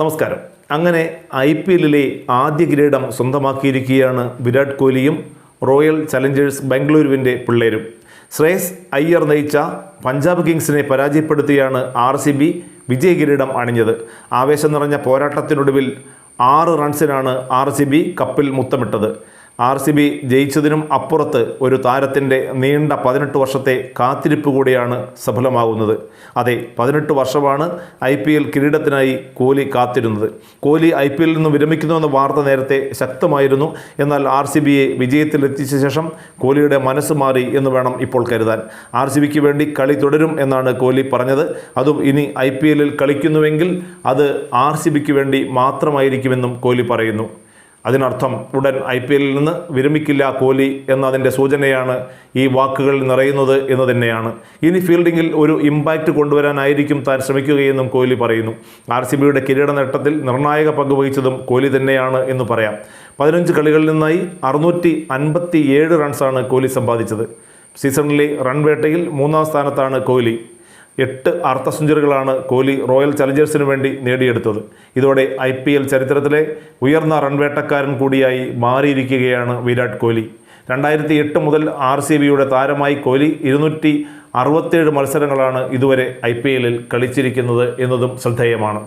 നമസ്കാരം. അങ്ങനെ I P എല്ലിലെ ആദ്യ കിരീടം സ്വന്തമാക്കിയിരിക്കുകയാണ് വിരാട് കോഹ്ലിയും റോയൽ ചലഞ്ചേഴ്സ് ബംഗളൂരുവിന്റെ പിള്ളേരും. ശ്രേയസ് അയ്യർ നയിച്ച പഞ്ചാബ് കിങ്സിനെ പരാജയപ്പെടുത്തിയാണ് ആർ സി ബി വിജയ കിരീടം അണിഞ്ഞത്. ആവേശം നിറഞ്ഞ പോരാട്ടത്തിനൊടുവിൽ ആറ് റൺസിനാണ് ആർ സി ബി കപ്പിൽ മുത്തമിട്ടത്. ആർ സി ബി ജയിച്ചതിനും അപ്പുറത്ത് ഒരു താരത്തിന്റെ നീണ്ട പതിനെട്ട് വർഷത്തെ കാത്തിരിപ്പ് കൂടിയാണ് സഫലമാകുന്നത്. അതെ പതിനെട്ട് വർഷമാണ് ഐ പി എൽ കിരീടത്തിനായി കോഹ്ലി കാത്തിരുന്നത്. കോഹ്ലി ഐ പി എല്ലിൽ നിന്ന് വിരമിക്കുന്നുവെന്ന വാർത്ത നേരത്തെ ശക്തമായിരുന്നു. എന്നാൽ ആർ സി ബിയെ വിജയത്തിലെത്തിച്ച ശേഷം കോഹ്ലിയുടെ മനസ്സ് മാറി എന്ന് വേണം ഇപ്പോൾ കരുതാൻ. ആർ സി ബിക്ക് വേണ്ടി കളി തുടരും എന്നാണ് കോഹ്ലി പറഞ്ഞത്. അതും ഇനി ഐ പി എല്ലിൽ കളിക്കുന്നുവെങ്കിൽ അത് ആർ സി ബിക്ക് വേണ്ടി മാത്രമായിരിക്കുമെന്നും കോഹ്ലി പറയുന്നു. അതിനർത്ഥം ഉടൻ ഐ പി എല്ലിൽ നിന്ന് വിരമിക്കില്ല കോഹ്ലി എന്നതിന്റെ സൂചനയാണ് ഈ വാക്കുകളിൽ നിറയുന്നത് എന്ന് തന്നെയാണ് ഇനി ഫീൽഡിങ്ങിൽ ഒരു ഇമ്പാക്റ്റ് കൊണ്ടുവരാനായിരിക്കും താൻ ശ്രമിക്കുകയെന്നും കോഹ്ലി പറയുന്നു. ആർ സി ബിയുടെ കിരീട നേട്ടത്തിൽ നിർണായക പങ്ക് വഹിച്ചതും കോഹ്ലി തന്നെയാണ് എന്ന് പറയാം. പതിനഞ്ച് കളികളിൽ നിന്നായി അറുന്നൂറ്റി അൻപത്തി ഏഴ് റൺസാണ് കോഹ്ലി സമ്പാദിച്ചത്. സീസണിലെ റൺവേട്ടയിൽ മൂന്നാം സ്ഥാനത്താണ് കോഹ്ലി. എട്ട് അർദ്ധ സെഞ്ചുറികളാണ് കോഹ്ലി റോയൽ ചലഞ്ചേഴ്സിന് വേണ്ടി നേടിയെടുത്തത്. ഇതോടെ ഐ പി എൽ ചരിത്രത്തിലെ ഉയർന്ന റൺവേട്ടക്കാരൻ കൂടിയായി മാറിയിരിക്കുകയാണ് വിരാട് കോഹ്ലി. രണ്ടായിരത്തി എട്ട് മുതൽ ആർ സി ബിയുടെ താരമായി കോഹ്ലി ഇരുന്നൂറ്റി അറുപത്തേഴ് മത്സരങ്ങളാണ് ഇതുവരെ ഐ പി എല്ലിൽ കളിച്ചിരിക്കുന്നത് എന്നതും ശ്രദ്ധേയമാണ്.